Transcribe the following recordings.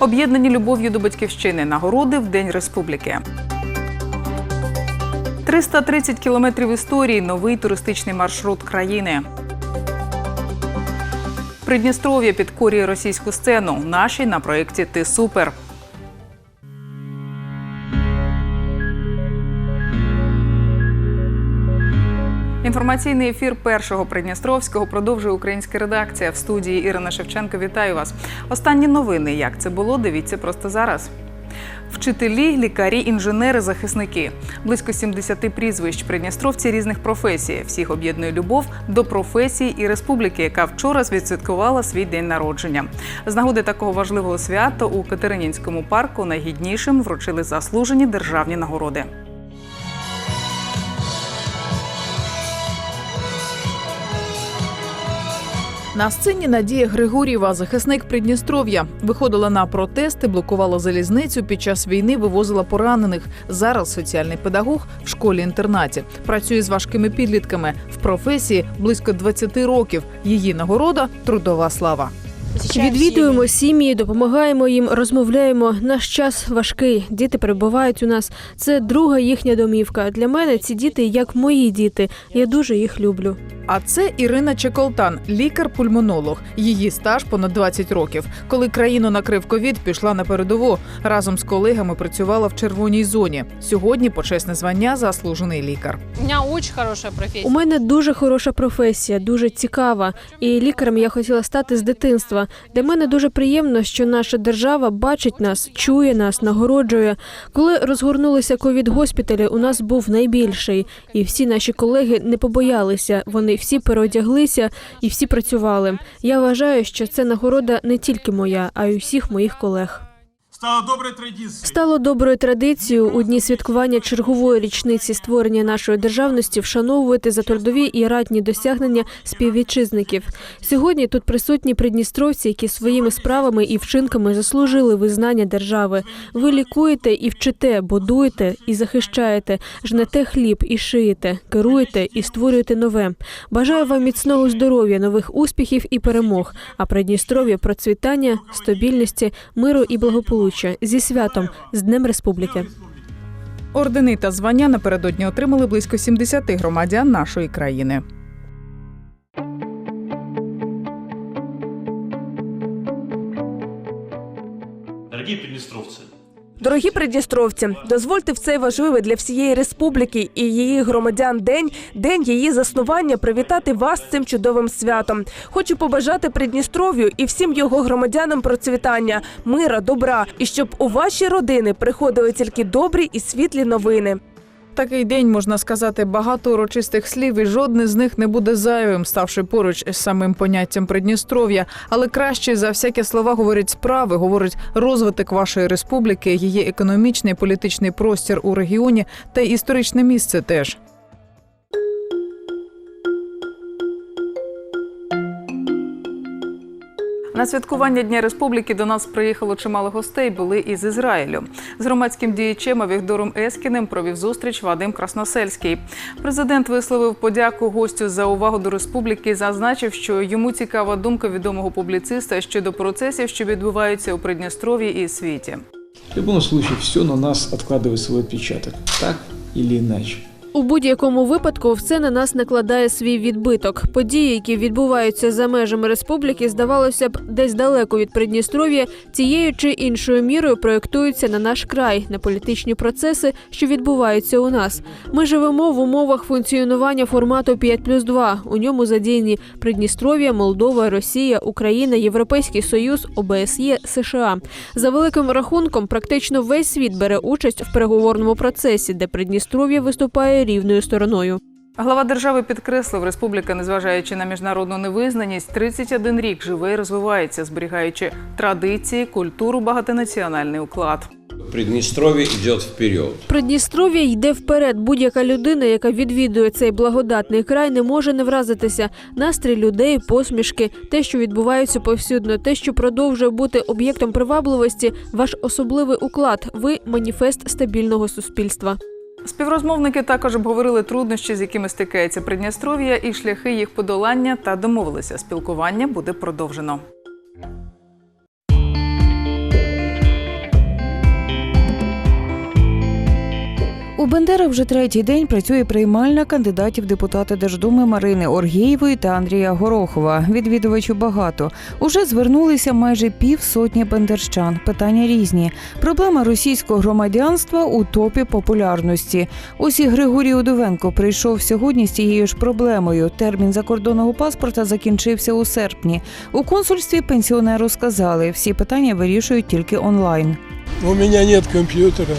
Об'єднані любов'ю до батьківщини нагороди в День Республіки. 330 кілометрів історії новий туристичний маршрут країни. Придністров'я підкорює російську сцену. Наші на проєкті Ти супер. Інформаційний ефір першого Придністровського продовжує українська редакція в студії Ірина Шевченко. Вітаю вас. Останні новини. Як це було? Дивіться просто зараз. Вчителі, лікарі, інженери, захисники. Близько 70 прізвищ придністровці різних професій. Всіх об'єднує любов до професії і республіки, яка вчора відсвяткувала свій день народження. З нагоди такого важливого свята у Катеринінському парку найгіднішим вручили заслужені державні нагороди. На сцені Надія Григорєва, захисник Придністров'я, виходила на протести, блокувала залізницю під час війни, вивозила поранених. Зараз соціальний педагог в школі-інтернаті працює з важкими підлітками в професії близько 20 років. Її нагорода трудова слава. Відвідуємо сім'ї, допомагаємо їм, розмовляємо. Наш час важкий. Діти перебувають у нас. Це друга їхня домівка. Для мене ці діти як мої діти. Я дуже їх люблю. А це Ірина Чеколтан, лікар-пульмонолог. Її стаж понад 20 років. Коли країну накрив ковід, пішла на передову. Разом з колегами працювала в червоній зоні. Сьогодні почесне звання заслужений лікар. У меня очень хорошая профессия. У мене дуже хороша професія, дуже цікава. І лікарем я хотіла стати з дитинства. Для мене дуже приємно, що наша держава бачить нас, чує нас, нагороджує. Коли розгорнулися ковід госпіталі, у нас був найбільший, і всі наші колеги не побоялися. Вони всі переодяглися і всі працювали. Я вважаю, що це нагорода не тільки моя, а й усіх моїх колег. Стало доброю традицією. Доброю традицією у дні святкування чергової річниці створення нашої державності вшановувати за трудові і ратні досягнення співвітчизників. Сьогодні тут присутні придністровці, які своїми справами і вчинками заслужили визнання держави. Ви лікуєте і вчите, будуєте і захищаєте, жнете хліб і шиєте, керуєте і створюєте нове. Бажаю вам міцного здоров'я, нових успіхів і перемог. А Придністров'я процвітання, стабільності, миру і благополуччя зі святом з Днем Республіки. Ордени та звання напередодні отримали близько 70 громадян нашої країни. Дорогі придністровці, дозвольте в цей важливий для всієї республіки і її громадян день, день її заснування, привітати вас цим чудовим святом. Хочу побажати Придністров'ю і всім його громадянам процвітання, мира, добра, і щоб у ваші родини приходили тільки добрі і світлі новини. Такий день можна сказати багато урочистих слів, і жодне з них не буде зайвим, ставши поруч з самим поняттям Придністров'я. Але краще за всякі слова говорять справи, говорить розвиток вашої республіки, її економічний політичний простір у регіоні та історичне місце теж. На святкування Дня Республіки до нас приїхало чимало гостей. Були із Ізраїлю. З громадським діячем Авігдором Ескіним провів зустріч Вадим Красносельський. Президент висловив подяку гостю за увагу до республіки. і Зазначив, що йому цікава думка відомого публіциста щодо процесів, що відбуваються у Придністров'ї і світі. В любом случае, все на нас откладывает свой отпечаток, так или иначе. У будь-якому випадку все на нас накладає свій відбиток. Події, які відбуваються за межами республіки, здавалося б, десь далеко від Придністров'я, цією чи іншою мірою проєктуються на наш край, на політичні процеси, що відбуваються у нас. Ми живемо в умовах функціонування формату 5 плюс 2. У ньому задіяні Придністров'я, Молдова, Росія, Україна, Європейський Союз, ОБСЄ, США. За великим рахунком, практично весь світ бере участь в переговорному процесі, де Придністров'я виступає рівною стороною. Глава держави підкреслив, республіка, незважаючи на міжнародну невизнаність, 31 рік живе і розвивається, зберігаючи традиції, культуру, багатонаціональний уклад. Приднестровье идет вперед. Придністров'я йде вперед. Будь-яка людина, яка відвідує цей благодатний край, не може не вразитися. Настрій людей, посмішки, те, що відбувається повсюдно, те, що продовжує бути об'єктом привабливості, ваш особливий уклад. Ви маніфест стабільного суспільства. Співрозмовники також обговорили труднощі, з якими стикається Придністров'я, і шляхи їх подолання та домовилися. Спілкування буде продовжено. Бендера вже третій день працює приймальна кандидатів депутати Держдуми Марини Оргєєвої та Андрія Горохова. Відвідувачів багато. Уже звернулися майже півсотні бендерщан. Питання різні. Проблема російського громадянства у топі популярності. Ось Григорій Удовенко прийшов сьогодні з цією ж проблемою. Термін закордонного паспорта закінчився у серпні. У консульстві пенсіонеру сказали, всі питання вирішують тільки онлайн. У меня нет компьютера.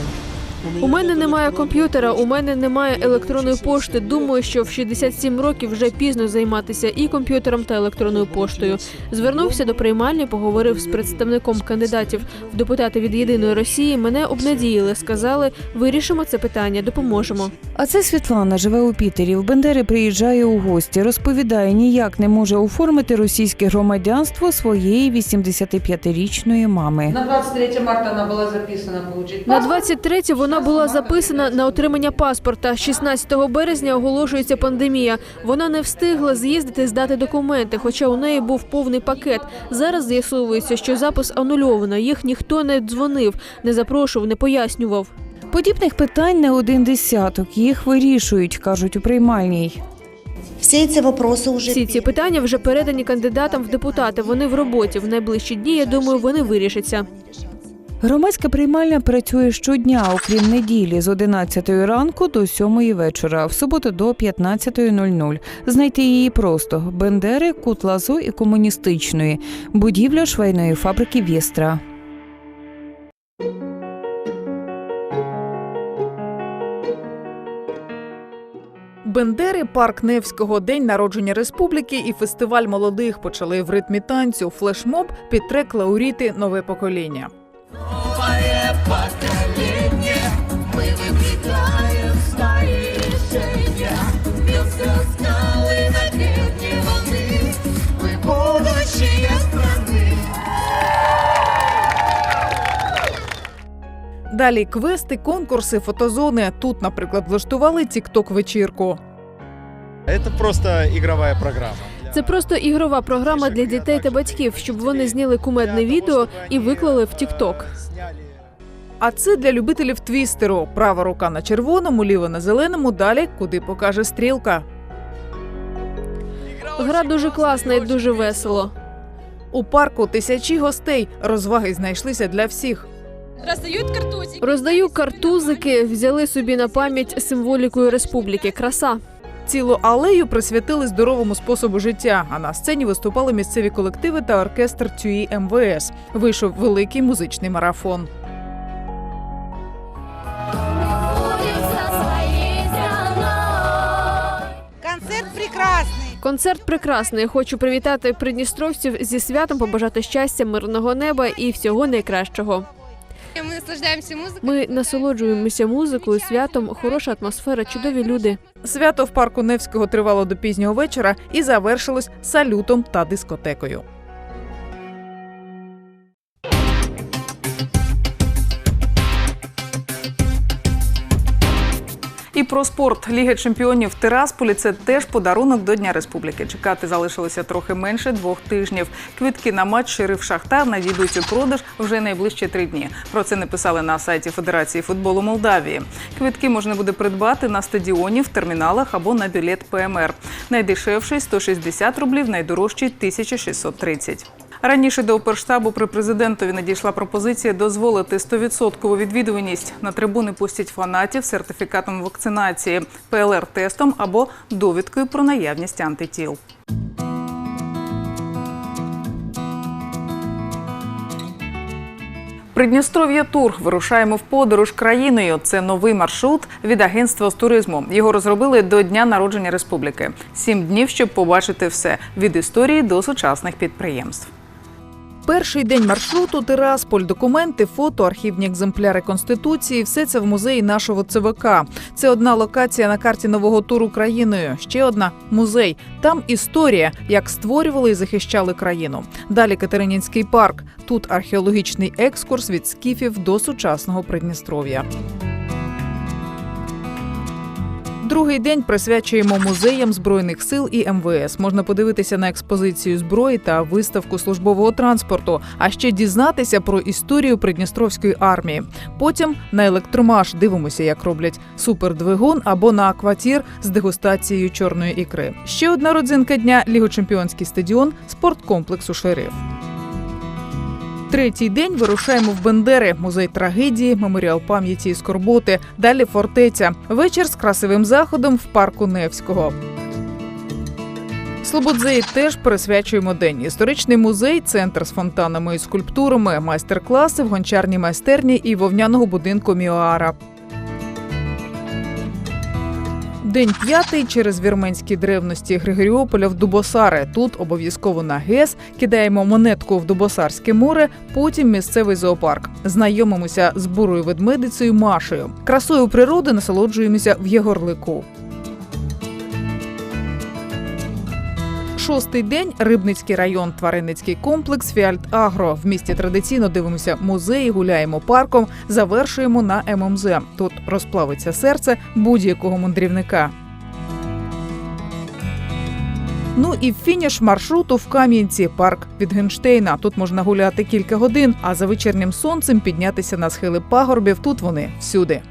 У мене немає комп'ютера, у мене немає електронної пошти. Думаю, що в 67 років вже пізно займатися і комп'ютером та електронною поштою. Звернувся до приймальні, поговорив з представником кандидатів в депутати від єдиної Росії. Мене обнадіяли, сказали, вирішимо це питання, допоможемо. А це Світлана живе у Пітері. В Бендери приїжджає у гості. Розповідає, ніяк не може оформити російське громадянство своєї 85-річної мами. На 23 марта она была записана получить На 23 вона була записана на отримання паспорта. 16 березня оголошується пандемія. Вона не встигла з'їздити здати документи, хоча у неї був повний пакет. Зараз з'ясовується, що запис анульовано. Їх ніхто не дзвонив, не запрошував, не пояснював. Подібних питань не один десяток. Їх вирішують, кажуть у приймальній. Все эти вопросы уже Всі ці питання вже передані кандидатам в депутати. Вони в роботі. В найближчі дні, я думаю, вони вирішаться. Громадська приймальня працює щодня, окрім неділі, з 11 ранку до 7 вечора, в суботу до 15.00. Знайти її просто Бендери, Кут Лазо і комуністичної, будівля швейної фабрики Вєстра. Бендери, парк Невського, День народження республіки і фестиваль молодих почали в ритмі танцю. Флешмоб під трек Лауріти Нове покоління. Далі квести, конкурси, фотозони. Тут, наприклад, влаштували тікток вечірку. Это просто игровая программа. Це просто ігрова програма для дітей та батьків, щоб вони зняли кумедне відео і виклали в TikTok. А це для любителів твістеру. Права рука на червоному, ліва на зеленому. Далі куди покаже стрілка. Гра дуже класна і дуже весело. У парку тисячі гостей. Розваги знайшлися для всіх. Раздают картузик. Роздаю картузики, взяли собі на пам'ять символікою республіки. Краса. Цілу алею присвятили здоровому способу життя. А на сцені виступали місцеві колективи та оркестр ТЮІ МВС. Вийшов великий музичний марафон. концерт прекрасный. Концерт прекрасний. Хочу привітати придністровців зі святом, побажати щастя, мирного неба і всього найкращого. Мы наслаждаємося музикою. Ми насолоджуємося музикою, святом, хороша атмосфера, чудові люди. Свято в парку Невського тривало до пізнього вечора і завершилось салютом та дискотекою. Про спорт Ліги чемпіонів Тирасполі це теж подарунок до Дня Республіки. Чекати залишилося трохи менше двох тижнів. Квитки на матч Шериф Шахтар надійдуть у продаж вже найближчі три дні. Про це написали на сайті Федерації футболу Молдавії. Квитки можна буде придбати на стадіоні, в терміналах або на білет ПМР. Найдешевший 160 рублів, найдорожчий 1630. Раніше до оперштабу при президентові надійшла пропозиція дозволити 100% відвідуваність. На трибуни пустять фанатів сертифікатом вакцинації, ПЛР-тестом або довідкою про наявність антитіл. Придністров'я Тур вирушаємо в подорож країною. Це новий маршрут від агентства з туризму. Його розробили до дня народження республіки. Сім днів, щоб побачити все від історії до сучасних підприємств. Перший день маршруту Тирасполь, документи, фото, архівні екземпляри конституції. Все це в музеї нашого ЦВК. Це одна локація на карті нового туру країною. Ще одна музей. Там історія, як створювали і захищали країну. Далі Катеринінський парк. Тут археологічний екскурс від скіфів до сучасного Придністров'я. Другий день присвячуємо музеям збройних сил і МВС. Можна подивитися на експозицію зброї та виставку службового транспорту, а ще дізнатися про історію Придністровської армії. Потім на електромаш дивимося, як роблять супердвигун або на акватір з дегустацією чорної ікри. Ще одна родзинка дня Лігочемпіонський стадіон спорткомплексу Шериф. Третій день вирушаємо в Бендери, музей трагедії, меморіал пам'яті і скорботи. Далі фортеця. Вечір з красивим заходом в парку Невського. Слободзеї теж присвячуємо день. Історичний музей, центр з фонтанами і скульптурами, майстер-класи в гончарній майстерні і вовняного будинку Міоара. День п'ятий через вірменські древності Григоріополя в Дубосари. Тут обов'язково на ГЕС кидаємо монетку в Дубосарське море, потім місцевий зоопарк. Знайомимося з бурою ведмедицею Машею. Красою природи насолоджуємося в Єгорлику. Шостий день Рибницький район, тваринницький комплекс Фіальт Агро. В місті традиційно дивимося музеї, гуляємо парком, завершуємо на ММЗ. Тут розплавиться серце будь-якого мандрівника. Ну і фініш маршруту в Кам'янці, парк Вітгенштейна. Тут можна гуляти кілька годин, а за вечірнім сонцем піднятися на схили пагорбів. Тут вони всюди.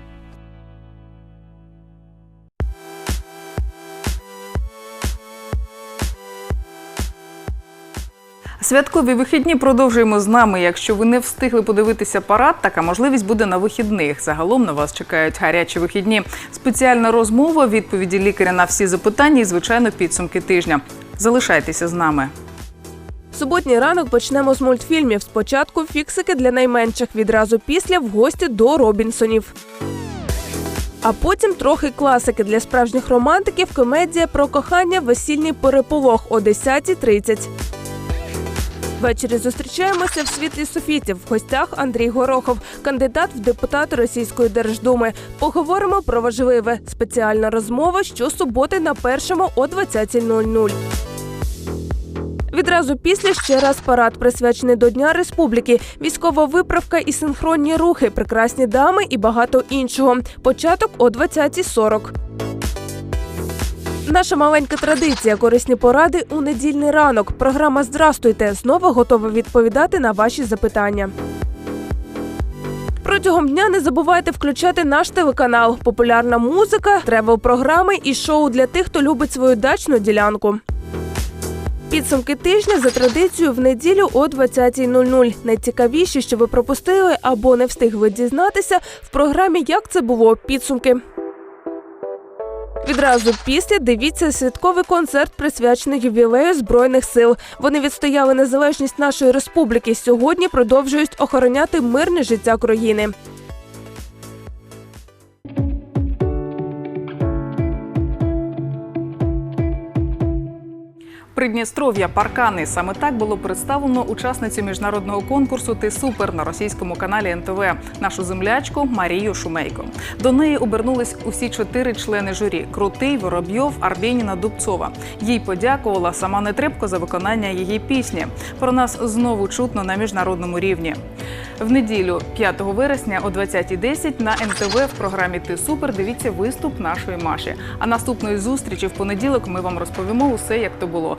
Святкові вихідні продовжуємо з нами. Якщо ви не встигли подивитися парад, така можливість буде на вихідних. Загалом на вас чекають гарячі вихідні. Спеціальна розмова, відповіді лікаря на всі запитання і, звичайно, підсумки тижня. Залишайтеся з нами. Суботній ранок почнемо з мультфільмів. Спочатку фіксики для найменших, відразу після в гості до Робінсонів. А потім трохи класики для справжніх романтиків. Комедія про кохання весільний переполох о 10.30. Ввечері зустрічаємося в світлі софітів. В гостях Андрій Горохов, кандидат в депутати Російської Держдуми. Поговоримо про важливе. Спеціальна розмова щосуботи на першому о 20.00. Відразу після ще раз парад присвячений до Дня Республіки, військова виправка і синхронні рухи, прекрасні дами і багато іншого. Початок о 20.40. Наша маленька традиція корисні поради у недільний ранок. Програма Здрастуйте знову готова відповідати на ваші запитання. Протягом дня не забувайте включати наш телеканал, популярна музика, тревел-програми і шоу для тих, хто любить свою дачну ділянку. Підсумки тижня за традицією в неділю о 20.00. Найцікавіші, що ви пропустили або не встигли дізнатися в програмі Як це було підсумки. Відразу після дивіться святковий концерт, присвячений ювілею збройних сил. Вони відстояли незалежність нашої республіки. Сьогодні продовжують охороняти мирне життя країни. Придністров'я паркани саме так було представлено учасницю міжнародного конкурсу Ти супер на російському каналі НТВ нашу землячку Марію Шумейко. До неї обернулись усі чотири члени журі: Крутий, Воробйов, Арбєніна, Дубцова. Їй подякувала сама Нетребко за виконання її пісні. Про нас знову чутно на міжнародному рівні. В неділю, 5 вересня о 20.10 на НТВ в програмі Ти супер дивіться виступ нашої Маші. А наступної зустрічі в понеділок ми вам розповімо усе, як то було